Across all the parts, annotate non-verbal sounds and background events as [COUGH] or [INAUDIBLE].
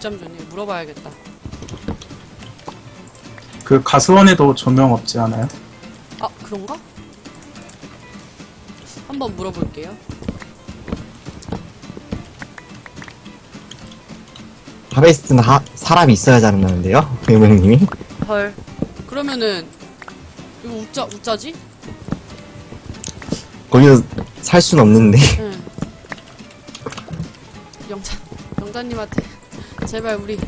늦잠 좋니? 물어봐야겠다. 그 가수원에도 조명 없지 않아요? 아, 그런가? 한번 물어볼게요. 하베스트는 하, 사람이 있어야 자른다는데요? 의무님이? 헐. 그러면은 이거 우짜 우짜지? 거기서 살 순 없는데. 응. 영자 영자님한테 제발 우리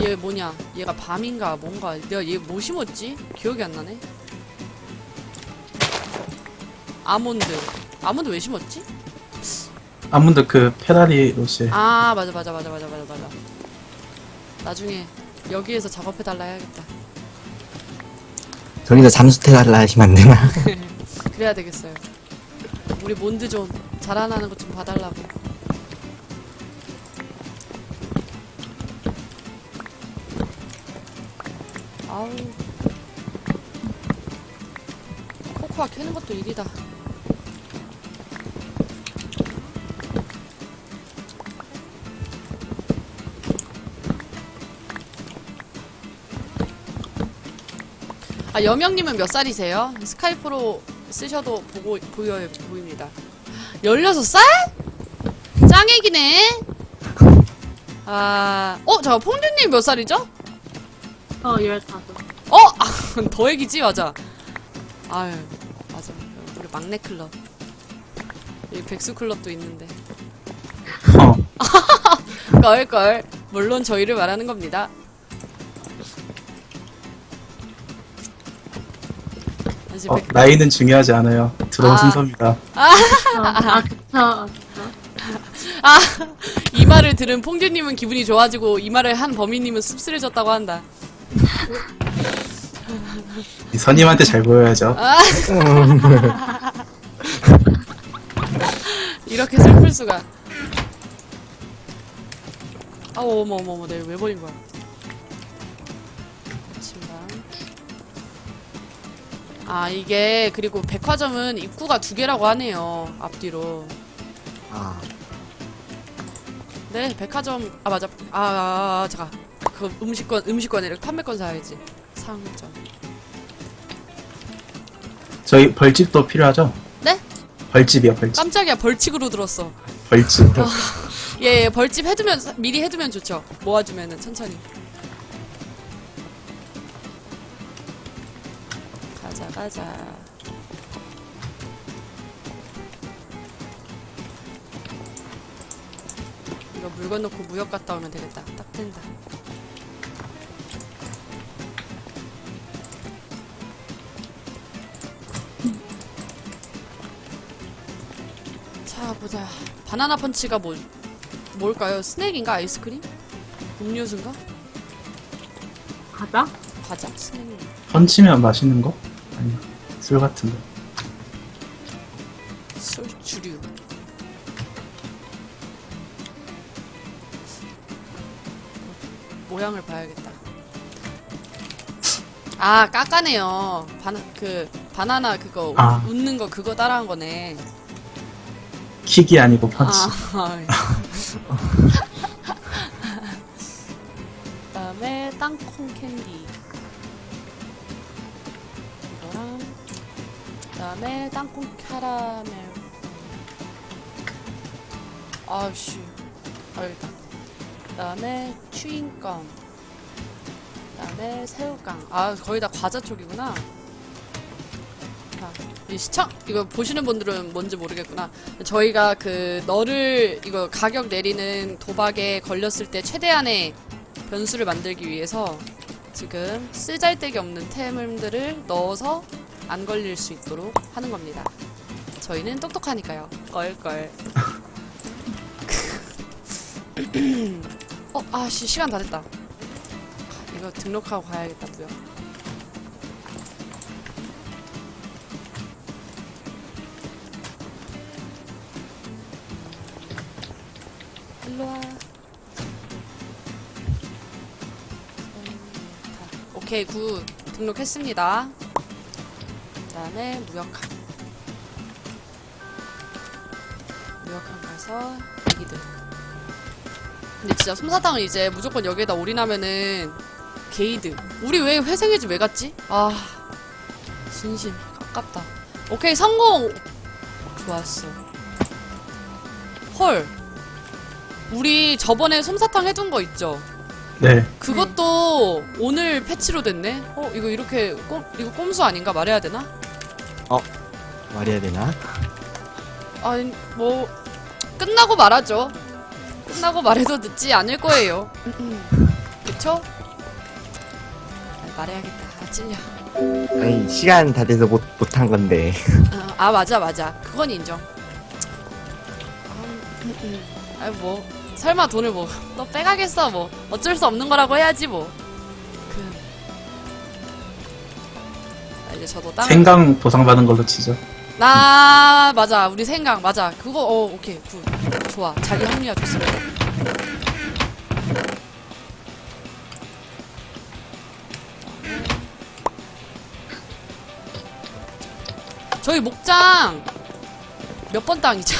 얘 뭐냐? 얘가 밤인가 뭔가 내가 얘 뭐 심었지? 기억이 안 나네. 아몬드. 아몬드 왜 심었지? 아몬드 그 페라리 로시. 아 맞아 맞아 맞아 맞아 맞아 맞아. 나중에 여기에서 작업해 달라 해야겠다. 저기서 잠수태달라 하시면 안 되나? [LAUGHS] 그래야 되겠어요. 우리 몬드 좀 자라나는 것 좀 봐달라고. 아우. 코코아 캐는 것도 일이다. 아, 여명님은 몇 살이세요? 스카이프로 쓰셔도 보고, 보여, 보입니다. 16살? 짱애기네? 아, 어, 잠깐, 퐁듀님 몇 살이죠? 어, 15. 어! 아, [LAUGHS] 더 애기지? 맞아. 아유, 맞아. 우리 막내 클럽. 여기 백수 클럽도 있는데. 어. [LAUGHS] 껄껄. 물론 저희를 말하는 겁니다. 어, 백- 나이는 중요하지 않아요. 들어온 아. 순서입니다. 그쵸. 아, 그쵸. 아, 이 말을 들은 퐁듀님은 기분이 좋아지고 이 말을 한 범인님은 씁쓸해졌다고 한다. 이 선임한테 잘 보여야죠. 아. [LAUGHS] 이렇게 슬플 수가. 아, 어머 어머 어머, 내가 왜 버린 거야? 신발. 아 이게 그리고 백화점은 입구가 두 개라고 하네요 앞뒤로. 아, 네, 백화점 아 맞아. 아, 아, 아 잠깐. 그 음식권 음식권이 아니라 판매권 사야지. 상점. 저희 벌집도 필요하죠? 네? 벌집이요, 벌집. 깜짝이야 벌칙으로 들었어. 벌집. 예, 예, 벌집 해두면 미리 해두면 좋죠. 모아주면은 천천히. 가자, 가자. 이거 물건 넣고 무역 갔다 오면 되겠다. 딱 된다. 자, 보자. 바나나 펀치가 뭐, 뭘까요? 스낵인가? 아이스크림? 음료수인가? 가자. 과자? 스낵. 펀치면 맛있는 거? 아니, 술 같은 거. 술, 주류. 모양을 봐야겠다. 아, 깎아네요. 바나, 그, 바나나 그거, 아. 웃는 거 그거 따라한 거네. 킥이 아니고 펀치. 아, [LAUGHS] 그다음에 땅콩 캔디. 이거랑 그다음에 땅콩 캐러멜. 아씨, 아 여기다. 그다음에 추인껌. 그다음에 새우깡. 아 거의 다 과자 쪽이구나. 자, 이 시청 이거 보시는 분들은 뭔지 모르겠구나. 저희가 그 너를 이거 가격 내리는 도박에 걸렸을 때 최대한의 변수를 만들기 위해서 지금 쓰잘데기 없는 템들을 넣어서 안 걸릴 수 있도록 하는 겁니다. 저희는 똑똑하니까요. 껄껄. [LAUGHS] 어, 아씨 시간 다 됐다. 이거 등록하고 가야겠다 무역. 일로와. 오케이, 굿. 등록했습니다. 그 다음에 무역함. 무역함 가서 얘기들. 근데 진짜 솜사탕은 이제 무조건 여기에다 올인하면은 게이드. 우리 왜 회생해지 왜 갔지? 아 진심 아깝다. 오케이 성공. 좋았어. 헐. 우리 저번에 솜사탕 해둔 거 있죠? 네. 그것도 오늘 패치로 됐네? 어, 이거 이렇게, 꼼, 이거 꼼수 아닌가? 말해야 되나? 말해야 되나? 아니, 뭐, 끝나고 말하죠. 끝나고 말해도 늦지 않을 거예요. 그쵸? 아, 말해야겠다. 아, 찔려. 아니 시간 다 돼서 못 못 한 건데. 아, 아, 맞아, 맞아. 그건 인정. 아, 음, 음. 아이, 뭐, 설마 돈을 뭐, 너 빼가겠어, 뭐. 어쩔 수 없는 거라고 해야지, 뭐. 그. 아, 이제 저도 땅을. 생강 보상받은 걸로 치죠. 나 맞아 우리 생각 맞아 그거 어 오케이 굿 좋아 자기 합리화 좋습니다 저희 목장 몇 번 땅이죠?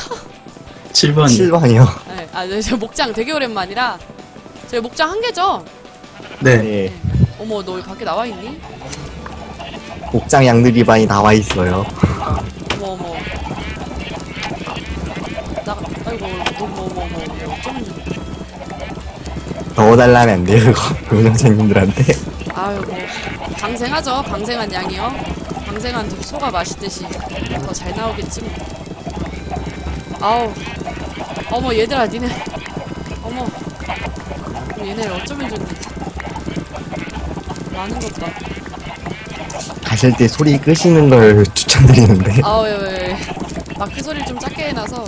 [LAUGHS] 7번이요. 7번이요. 네, 아, 네, 저 목장 되게 오랜만이라 저희 목장 한 개죠? 네. 네. 어머 너 밖에 나와 있니? 목장 양들이 많이 나와 있어요. 어머 어머 나 아이고 어머 어머 어머 어머 넣어달라면 안 돼요, 이거. 운영자님들한테. [LAUGHS] 아유 뭐 방생하죠 방생한 양이요 방생한 소가 맛있듯이 더 잘 나오겠지 뭐 아우 어머 얘들아 니네. 어머. 얘네 어쩌면 좋니? 많은 것봐 가실 때 소리 끄시는 걸 추천드리는데. 아우 왜왜. 마크 소리를 좀 작게 해놔서.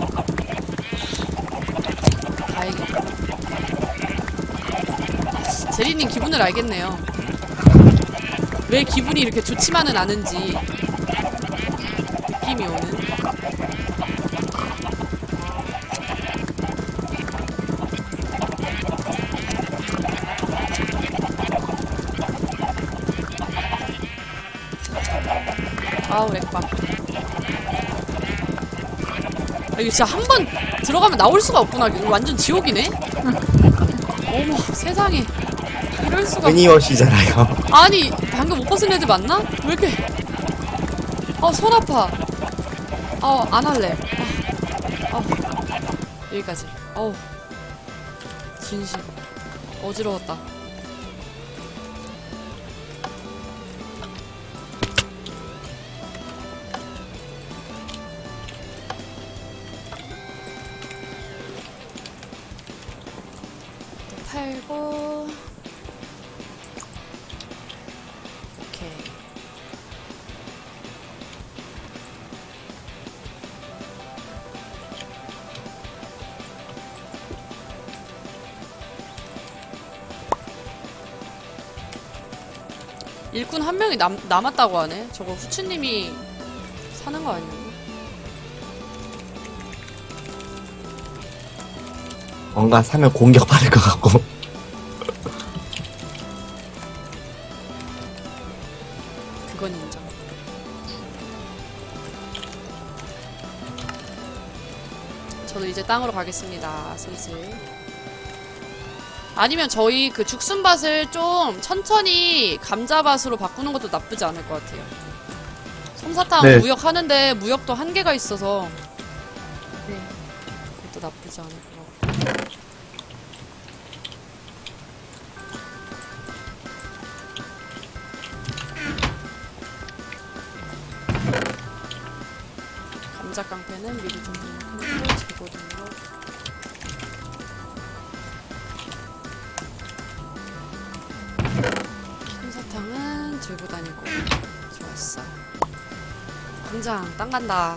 다행이다. 제리님 기분을 알겠네요. 왜 기분이 이렇게 좋지만은 않은지. 느낌이 오는 아우 렉박 아, 이게 진짜 한 번 들어가면 나올 수가 없구나. 이거 완전 지옥이네? 어머 세상에. 이럴 수가 끊임없이잖아요. 아니 방금 못 벗은 애들 맞나? 왜 이렇게? 아 손 아파. 아안 할래. 아, 아, 여기까지. 어우. 진심. 어지러웠다 팔고 오케이. 일꾼 한 명이 남, 남았다고 하네. 저거 후추님이 사는 거 아니에요? 뭔가 사면 공격받을 것 같고. 저도 이제 땅으로 가겠습니다. 슬슬. 아니면 저희 그 죽순밭을 좀 천천히 감자밭으로 바꾸는 것도 나쁘지 않을 것 같아요. 솜사탕 네. 무역하는데 무역도 한계가 있어서 네. 그것도 나쁘지 않을 것 같고. 감자 깡패는 미리 좀 당장 땅 간다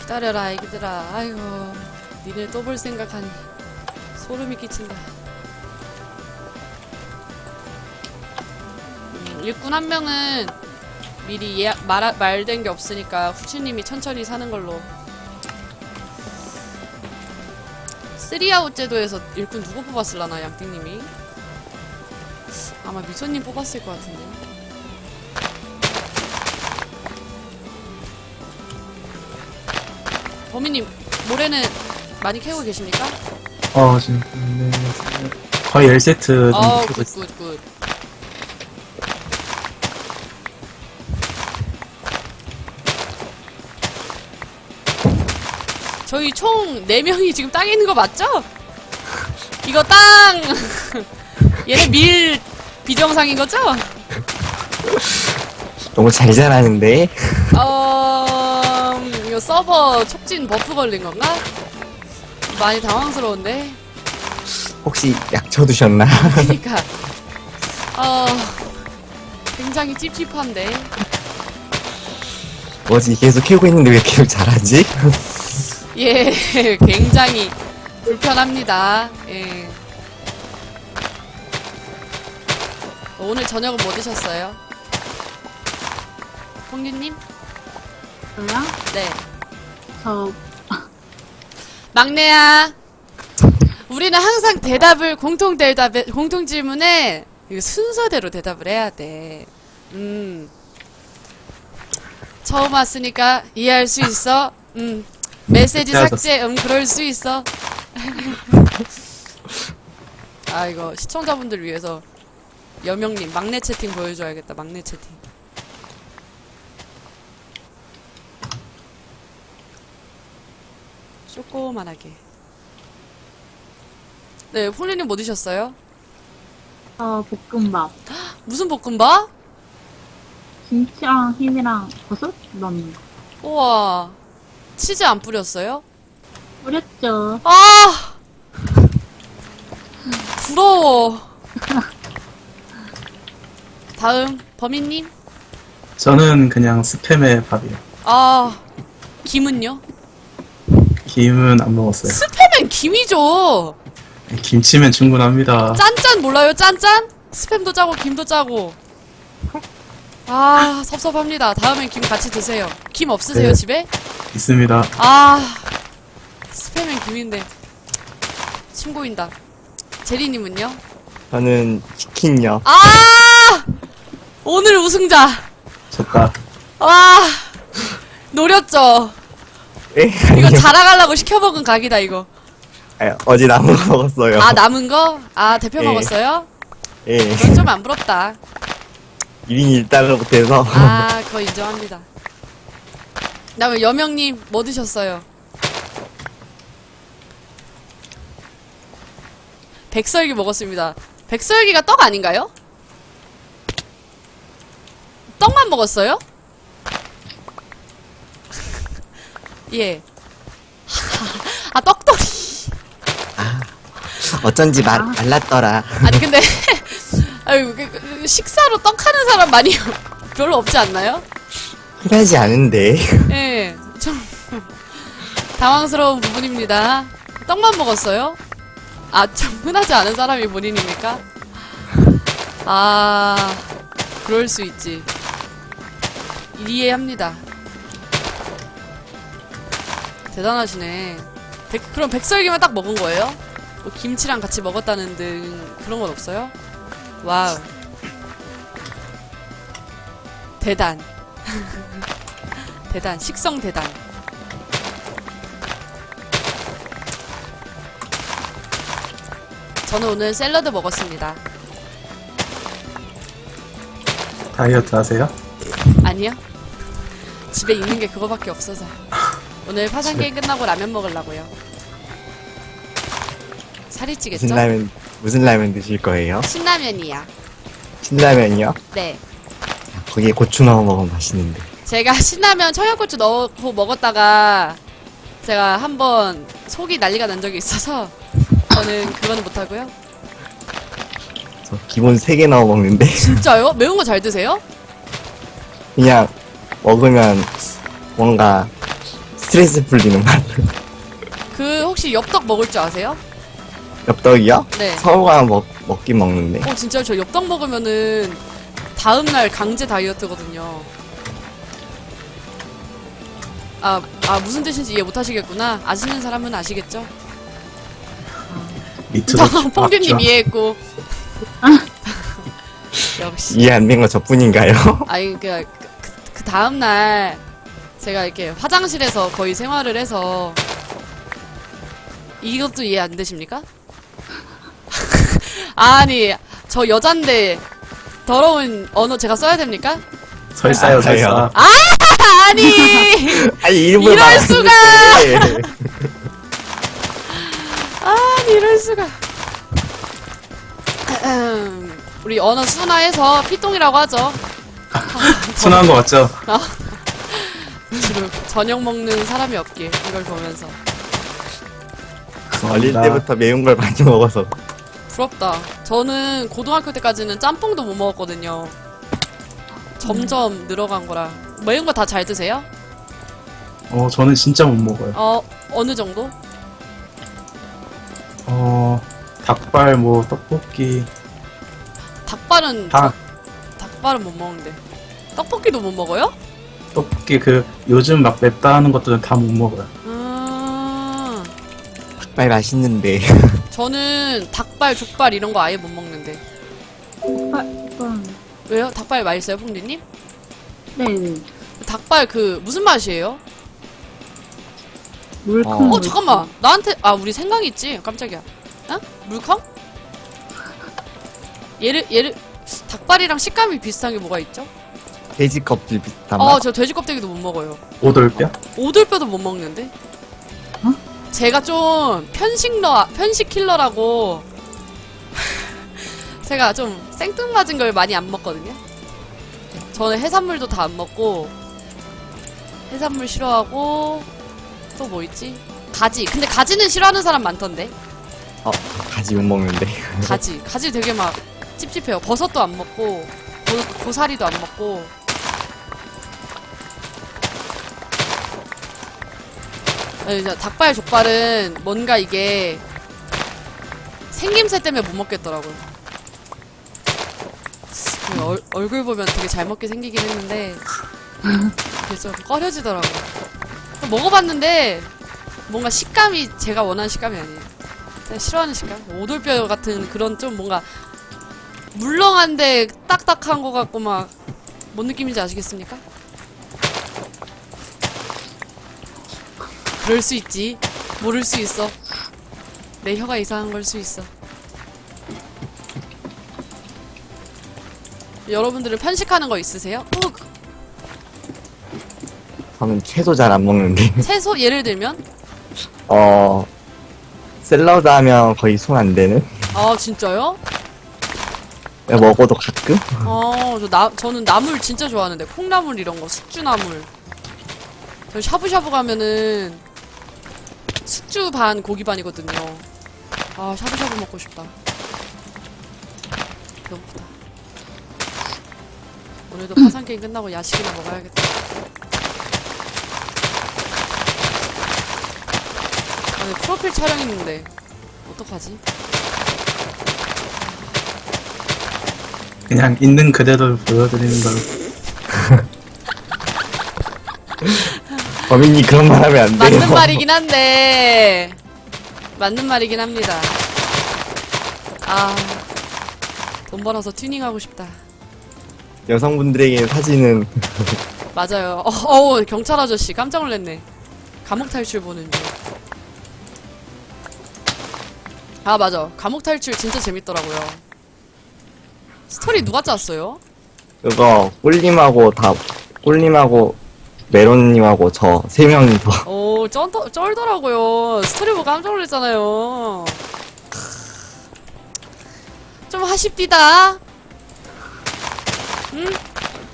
기다려라 애기들아 아이고 니네 또 볼 생각하니 소름이 끼친다 음, 일꾼 한 명은 미리 예약 말 말된 게 없으니까 후추님이 천천히 사는 걸로. 쓰리아웃 제도에서 일꾼 누구 뽑았을라나 양띵님이? 아마 미소님 뽑았을 것 같은데. 범인님 모래는 많이 캐고 계십니까? 어, 지금, 네, 거의 10세트 정도 어, 쓰고 있어요. 굿, 굿, 굿. 저희 총 4명이 지금 땅에 있는 거 맞죠? 이거 땅! [LAUGHS] 얘네 밀 비정상인 거죠? 너무 잘 자라는데? 어, 음, 이거 서버 촉진 버프 걸린 건가? 많이 당황스러운데? 혹시 약쳐 두셨나? [LAUGHS] 그니까, 어, 굉장히 찝찝한데? 뭐지, 계속 캐고 있는데 왜 계속 자라지? [LAUGHS] 예, 굉장히 불편합니다. 예. 오늘 저녁은 뭐 드셨어요? 홍규님? 저요? 네. 저, [LAUGHS] 막내야. 우리는 항상 대답을 공통 대답에 공통 질문에 이거 순서대로 대답을 해야 돼. 음. 처음 왔으니까 이해할 수 있어. 음. 메시지. 삭제. 음, 그럴 수 있어. [LAUGHS] 아, 이거 시청자분들 위해서 여명님 막내 채팅 보여줘야겠다. 막내 채팅. 조그만하게. 네, 폴리님 뭐 드셨어요? 저 볶음밥. [GASPS] 무슨 볶음밥? 김치랑 흰이랑 버섯 넣는 거. 우와. 치즈 안 뿌렸어요? 뿌렸죠. 아! [LAUGHS] 부러워. [LAUGHS] 다음, 범인님? 저는 그냥 스팸의 밥이요. 아, 김은요? 김은 안 먹었어요. 스팸은 김이죠! 김치면 충분합니다. 짠짠 몰라요, 짠짠? 스팸도 짜고, 김도 짜고. 아, 섭섭합니다. 다음엔 김 같이 드세요. 김 없으세요, 네. 집에? 있습니다. 아, 스팸엔 김인데. 침 고인다. 제리님은요? 저는 치킨요. 아! 오늘 우승자! 졌다. 와! 노렸죠? 에? 이거. 자랑하려고 시켜먹은 각이다, 이거. 아, 어제 나무 [LAUGHS] 먹었어요. 아, 남은 거? 아, 대표 예. 먹었어요? 예. 그건 좀 안 부럽다. 1인 1달러 못해서. 아, [LAUGHS] 그거 인정합니다. 다음에 여명님, 뭐 드셨어요? 백설기 먹었습니다. 백설기가 떡 아닌가요? 떡만 먹었어요? 예. 아, 떡떡이. 어쩐지 말, 말랐더라. 아니, 근데, [LAUGHS] 아유, 그, 그, 식사로 떡 하는 사람 많이 [LAUGHS] 별로 없지 않나요? 흔하지 않은데. [LAUGHS] 예, 좀 당황스러운 부분입니다. 떡만 먹었어요? 아, 좀 흔하지 않은 사람이 본인입니까? 아, 그럴 수 있지. 이해합니다. 대단하시네. 백- 그럼 백설기만 딱 먹은 거예요? 뭐 김치랑 같이 먹었다는 등 그런 건 없어요? 와우. 대단. [LAUGHS] 대단, 식성 대단. 저는 오늘 샐러드 먹었습니다. 다이어트 하세요? 아니요? 집에 있는 게 그거밖에 없어서. 오늘 파산 게임 끝나고 라면 먹으려고요. 살이 찌겠죠? 무슨 라면, 무슨 라면 드실 거예요? 신라면이야. 신라면이요? 네. 거기에 고추 넣어 먹으면 맛있는데. 제가 신라면 청양고추 넣고 먹었다가 제가 한번 속이 난리가 난 적이 있어서 저는 그거는 못하고요. 저 기본 3개 넣어 먹는데. [LAUGHS] 진짜요? 매운 거 잘 드세요? 그냥 먹으면 뭔가 스트레스 풀리는 맛. 그 혹시 엽떡 먹을 줄 아세요? 엽떡이요? 네. 서우가 먹, 먹긴 먹는데. 어 진짜요? 저 엽떡 먹으면은 다음 날 강제 다이어트거든요. 아, 아 무슨 뜻인지 이해 못 하시겠구나. 아시는 사람은 아시겠죠? 펑규님 맞죠? 이해했고. [LAUGHS] 역시. 이해 안 된 거 저뿐인가요? 아니 그, 그, 그 다음 날 제가 이렇게 화장실에서 거의 생활을 해서 이것도 이해 안 되십니까? [LAUGHS] 아니, 저 여잔데 더러운 언어 제가 써야 됩니까? 설사요, 아, 설사. 아니! [LAUGHS] 아니 일부러 이럴 수가! [LAUGHS] 아니, 이럴 수가. 음, [CLEARS THROAT] 우리 언어 순화해서 피똥이라고 하죠. 순한 거 맞죠? 주로 저녁 먹는 사람이 없길, 이걸 보면서. 어릴. 때부터 매운 걸 많이 먹어서 부럽다. 저는 고등학교 때까지는 짬뽕도 못 먹었거든요. 점점 늘어간 거라. 매운 거 다 잘 드세요? 어, 저는 진짜 못 먹어요. 어, 어느 정도? 어, 닭발, 뭐, 떡볶이, 닭발은, 다, 닭발은 못 먹는데. 떡볶이도 못 먹어요? 떡볶이 그, 요즘 막 맵다 하는 것들은 다 못 먹어요. 음, 닭발 맛있는데 [LAUGHS] 저는 닭발, 족발 이런 거 아예 못 먹는데. 닭발, 이건, 왜요? 닭발 맛있어요, 풍디님? 네네. 닭발 그, 무슨 맛이에요? 물컹. 어, 어. 잠깐만. 나한테, 아, 우리 생강이 있지? 깜짝이야. 어? 물컹? [LAUGHS] 얘를, 얘를, 닭발이랑 식감이 비슷한 게 뭐가 있죠? 돼지 껍질 비슷한 어, 맛저 돼지 껍데기도 못 먹어요. 오돌뼈? 오돌뼈도 못 먹는데? 제가 좀 편식러, 편식 킬러라고 [LAUGHS] 제가 좀 생뚱맞은 걸 많이 안 먹거든요. 저는 해산물도 다 안 먹고 해산물 싫어하고 또 뭐 있지? 가지. 근데 가지는 싫어하는 사람 많던데. 어, 가지 못 먹는데 가지. 가지 되게 막 찝찝해요. 버섯도 안 먹고 고, 고사리도 안 먹고 닭발 족발은 뭔가 이게 생김새 때문에 못 먹겠더라고요. 그 얼, 얼굴 보면 되게 잘 먹게 생기긴 했는데 그게 좀 꺼려지더라고요. 먹어봤는데 뭔가 식감이 제가 원하는 식감이 아니에요. 제가 싫어하는 식감? 오돌뼈 같은 그런 좀 뭔가 물렁한데 딱딱한 것 같고 막 뭔 느낌인지 아시겠습니까? 그럴 수 있지. 모를 수 있어. 내 혀가 이상한 걸 수 있어. 여러분들은 편식하는 거 있으세요? 어, 그 저는 채소 잘 안 먹는데 [LAUGHS] 채소 예를 들면? 어 샐러드 하면 거의 손안 대는 아 진짜요? 먹어도 가끔 어, 저 나, 저는 나물 진짜 좋아하는데 콩나물 이런 거 숙주나물. 저 샤브샤브 가면은 숙주 반 고기 반이거든요. 아 샤브샤브 먹고 싶다. 배고프다. 오늘도 파산 게임 끝나고 야식이나 먹어야겠다. 아니 프로필 촬영 있는데 어떡하지? 그냥 있는 그대로 보여드리는 걸로. 범인이 그런 말 하면 안 돼요 맞는 말이긴 한데 맞는 말이긴 합니다. 아, 돈 벌어서 튜닝하고 싶다. 여성분들에게 사진은 맞아요. 어, 어우, 경찰 아저씨 깜짝 놀랐네. 감옥 탈출 보는 중. 아, 맞아. 감옥 탈출 진짜 재밌더라고요. 스토리 누가 짰어요? 그거 꿀님하고 다 꿀님하고 메론님하고 저 세 명이서 오, 쩔, 쩔더라고요. 스토리 보고 깜짝 놀랐잖아요. 좀 하십디다. 응?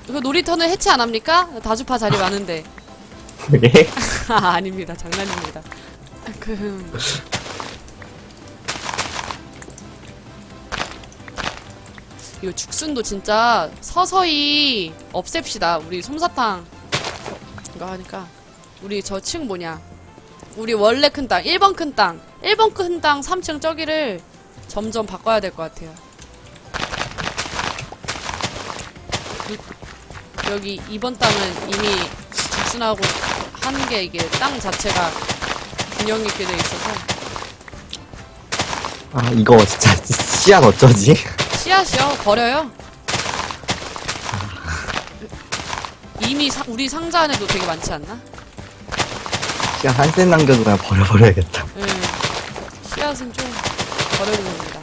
이거 놀이터는 해체 안 합니까? 다주파 자리 많은데. 그게 [LAUGHS] [LAUGHS] 아, 아닙니다. 장난입니다. 그, 이거 죽순도 진짜 서서히 없앱시다. 우리 솜사탕 이거 하니까 우리 저 층 뭐냐? 우리 원래 큰 땅, 1번 큰 땅, 1번 큰 땅 3층 저기를 점점 바꿔야 될 것 같아요. 그- 여기 2번 땅은 이미 죽순하고 하는 게 이게 땅 자체가 균형 있게 돼 있어서 아 이거 진짜 [LAUGHS] 씨앗 어쩌지? 씨앗이요 버려요. 이미 사- 우리 상자 안에도 되게 많지 않나? 씨앗 한셋 남겨도 그냥 버려버려야겠다 응. 씨앗은 좀 버려야 됩니다.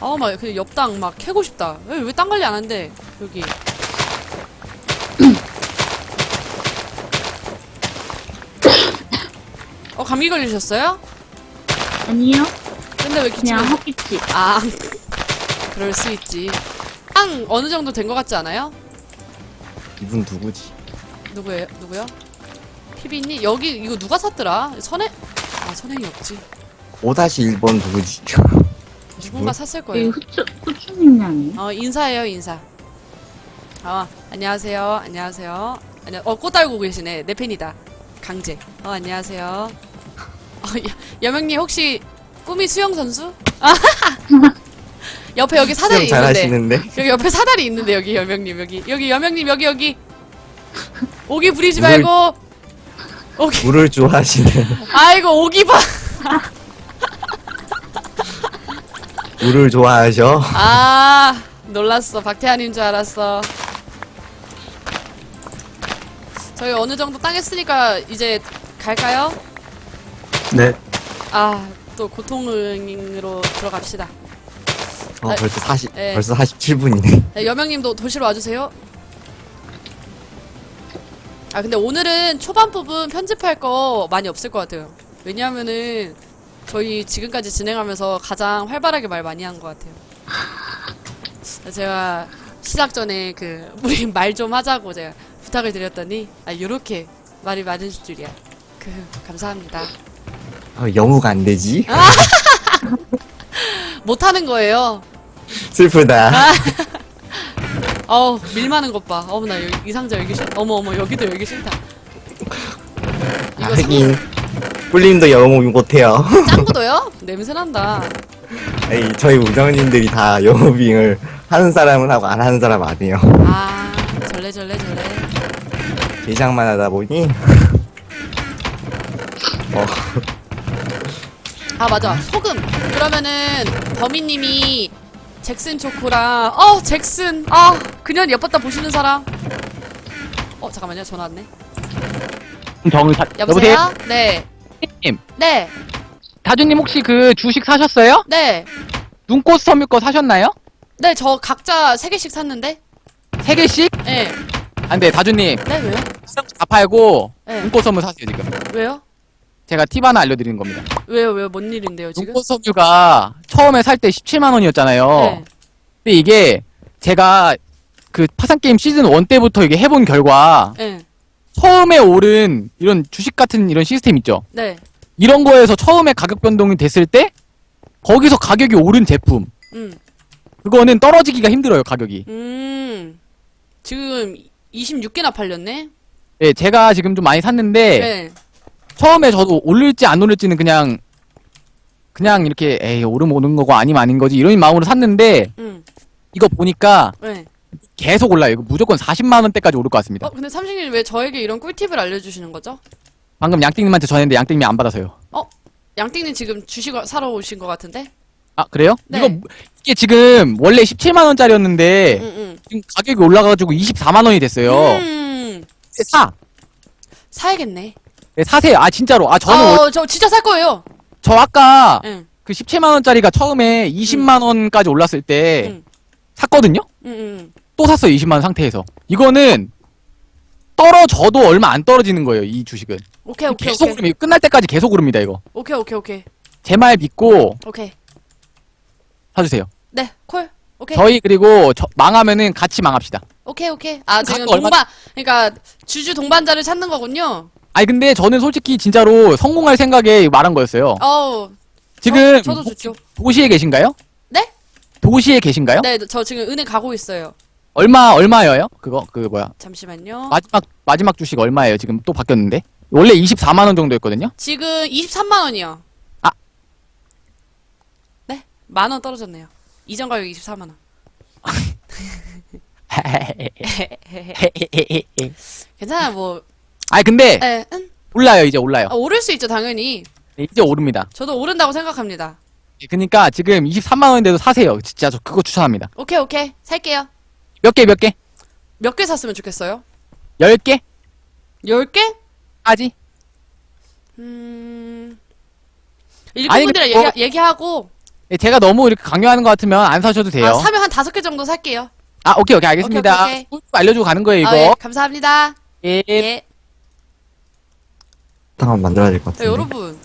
아우 막그 옆당 막 캐고 싶다. 왜 땅 관리 안 한대 여기. [COUGHS] 어 감기 걸리셨어요? 아니요. 근데 왜 그냥 기침을 헛기침. 아, [LAUGHS] 그럴 수 있지. 빵 어느 정도 된 것 같지 않아요? 이분 누구지? 누구예요? 누구요? 피비니 여기 이거 누가 샀더라? 선행 아 선행이 없지. 5-1번 누구지? [LAUGHS] 누군가 샀을 거예요. 후추, 후추님 아니에요? 어 인사해요 인사. 어 안녕하세요 안녕하세요. 안녕 어꽃 달고 계시네 내 팬이다. 강제. 어 안녕하세요. 어 여- 여명님 혹시 꿈이 수영 선수? [LAUGHS] 옆에 여기 사다리 수영 있는데. 잘하시는데? 여기 옆에 사다리 있는데 여기 여명님 여기 여기 여명님 여기 여기 오기 부리지 물을- 말고 오기 물을 좋아하시는 아이고 오기 봐. 물을 좋아하셔? 아 놀랐어 박태환인 줄 알았어. 저희 어느 정도 땅 했으니까 이제 갈까요? 네. 아 또 고통으로 들어갑시다. 어, 아, 벌써 40, 네. 벌써 47분이네. 네, 여명님도 도시로 와주세요. 아 근데 오늘은 초반 부분 편집할 거 많이 없을 것 같아요. 왜냐하면은 저희 지금까지 진행하면서 가장 활발하게 말 많이 한 것 같아요. 제가 시작 전에 그 우리 [LAUGHS] 말 좀 하자고 제가 부탁을 드렸더니 아 요렇게 말이 많으실 줄이야. 그 감사합니다. 어, 영우가 안 되지? [LAUGHS] 못하는 거예요. 슬프다. [LAUGHS] 어우 밀 많은 것 봐. 어머나 여기 이 상자 여기 싫. 어머 어머 여기도 여기 싫다. 이거 하긴, 꿀님도 영우 못해요. [LAUGHS] 짱구도요? 냄새 난다. 아니, 저희 우정님들이 다 영우빙을 하는 사람은 하고 안 하는 사람은 안 해요. 아 절레 절레 절레. 대장만 하다 보니, 어, 아 맞아 소금. 그러면은 범인님이 잭슨 초코랑 어 잭슨 아 그년 예뻤다 보시는 사람. 어 잠깐만요 전화 왔네. 정을 사, 여보세요? 여보세요? 네. 님, 네. 다주님 혹시 그 주식 사셨어요? 네. 눈꽃 섬유 거 사셨나요? 네 저 각자 세 개씩 샀는데. 세 개씩? 네. 안 돼, 다주님. 네 왜요? 다 팔고 네. 눈꽃 섬유 사세요, 지금. 왜요? 제가 팁 하나 알려드리는 겁니다. 왜요 왜요 뭔 일인데요 지금? 섬유가 처음에 살 때 17만 원이었잖아요. 네. 근데 이게 제가 그 파산 게임 시즌 1 때부터 이게 해본 결과 네. 처음에 오른 이런 주식 같은 이런 시스템 있죠? 네. 이런 거에서 처음에 가격 변동이 됐을 때 거기서 가격이 오른 제품. 음. 그거는 떨어지기가 힘들어요, 가격이. 음. 지금 26개나 팔렸네. 예, 제가 지금 좀 많이 샀는데 네. 처음에 저도 오를지 안 오를지는 그냥 그냥 이렇게 에이 오르면 오는 거고 아니면 아닌 거지 이런 마음으로 샀는데 음. 이거 보니까 네. 계속 올라요. 이거 무조건 40만 원대까지 오를 것 같습니다. 어, 근데 삼식님 왜 저에게 이런 꿀팁을 알려주시는 거죠? 방금 양띵님한테 전했는데 양띵님이 안 받아서요. 양띵님 지금 주식 사러 오신 것 같은데? 아 그래요? 네. 이거 무- 이게 지금 원래 17만 원짜리였는데 응, 응. 지금 가격이 올라가가지고 24만 원이 됐어요. 음. 사 사야겠네. 네, 사세요. 아 진짜로. 아 저는 원- 어, 저 진짜 살 거예요. 저 아까 응. 그 17만 원짜리가 처음에 20만 원까지 올랐을 때 응. 샀거든요. 응, 응. 또 샀어요. 20만 원 상태에서. 이거는 떨어져도 얼마 안 떨어지는 거예요. 이 주식은. 오케이, 오케이, 계속 오케이. 오릅니다. 끝날 때까지 계속 오릅니다. 이거. 오케이, 오케이, 오케이. 제 말 믿고 오케이. 사주세요. 네, 콜. 오케이. 저희 그리고 저- 망하면은 같이 망합니다. 오케이, 오케이. 아, 지금 갖고 얼마- 동반, 그러니까 주주 동반자를 찾는 거군요. 아니 근데 저는 솔직히 진짜로 성공할 생각에 말한 거였어요. 어우. 지금 저, 도 좋죠. 도시에 계신가요? 네? 도시에 계신가요? 네, 저 지금 은행 가고 있어요. 얼마 얼마예요? 그거 그 뭐야? 잠시만요. 마지막 마지막 주식 얼마예요? 지금 또 바뀌었는데. 원래 24만 원 정도였거든요. 지금 23만 원이요. 아. 네? 만 원 떨어졌네요. 이전 가격 24만 원. [LAUGHS] [LAUGHS] [LAUGHS] 괜찮아, 뭐. 아니 근데 에, 응. 올라요 이제 올라요. 아, 오를 수 있죠, 당연히. 네, 이제 오릅니다. 저도 오른다고 생각합니다. 그러니까 지금 23만 원인데도 사세요. 진짜 저 그거 추천합니다. 오케이, 오케이. 살게요. 몇 개 몇 개? 몇 개 샀으면 좋겠어요? 10개? 10개? 까지? 음. 일꾼분들이랑 근데 얘기, 얘기하고 예, 제가 너무 이렇게 강요하는 것 같으면 안 사셔도 돼요. 아, 사면 한 다섯 개 정도 살게요. 아, 오케이, 오케이, 알겠습니다. 오케이, 오케이. 꿀팁 알려주고 가는 거예요, 이거. 아, 예, 감사합니다. 예. 예. 한번 만들어야 될것 자, 같은데. 여러분